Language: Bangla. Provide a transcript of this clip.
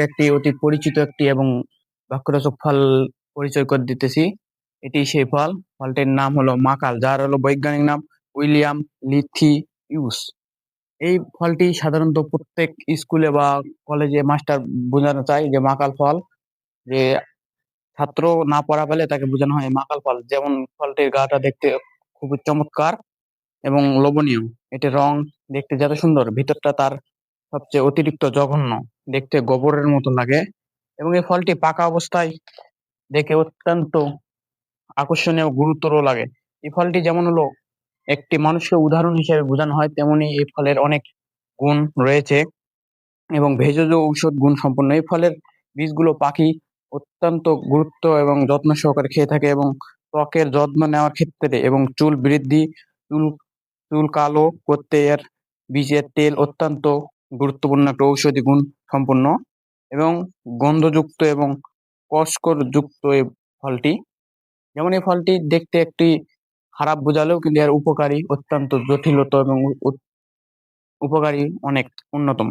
একটি অতি পরিচিত একটি এবং বাক্যরচক ফল পরিচয় করে দিতেছি। এটি সেই ফল। ফলটির নাম হলো মাকাল, যার হলো বৈজ্ঞানিক নাম উইলিয়াম লিথি ইউস। এই ফলটি সাধারণত প্রত্যেক স্কুলে বা কলেজে মাস্টার বোঝানো চায় যে মাকাল ফল। যে ছাত্র না পড়া পেলে তাকে বোঝানো হয় মাকাল ফল। যেমন ফলটির গাটা দেখতে খুবই চমৎকার এবং লোভনীয়। এটির রং দেখতে যত সুন্দর, ভিতরটা তার সবচেয়ে অতিরিক্ত জঘন্য। দেখতে গোবরের মতো লাগে এবং এই ফলটি পাকা অবস্থায় দেখে অত্যন্ত আকর্ষণীয়, গুরুতর লাগে। এই ফলটি যেমন হলো একটি মানুষকে উদাহরণ হিসেবে বোঝানো হয়, তেমনি এই ফলের অনেক গুণ রয়েছে এবং ভেষজ ঔষধ গুণ সম্পন্ন। এই ফলের বীজগুলো পাখি অত্যন্ত গুরুত্ব এবং যত্ন সহকারে খেয়ে থাকে এবং ত্বকের যত্ন নেওয়ার ক্ষেত্রে এবং চুল বৃদ্ধি, চুল চুল কালো করতে এর বীজের তেল অত্যন্ত গুরুত্বপূর্ণ একটা ঔষধি গুণ সম্পন্ন এবং গন্ধযুক্ত এবং যুক্ত এই ফলটি। যেমন এই ফলটি দেখতে একটি খারাপ বোঝালেও কিন্তু এর উপকারী, অত্যন্ত জটিলতা এবং উপকারী অনেক, অন্যতম।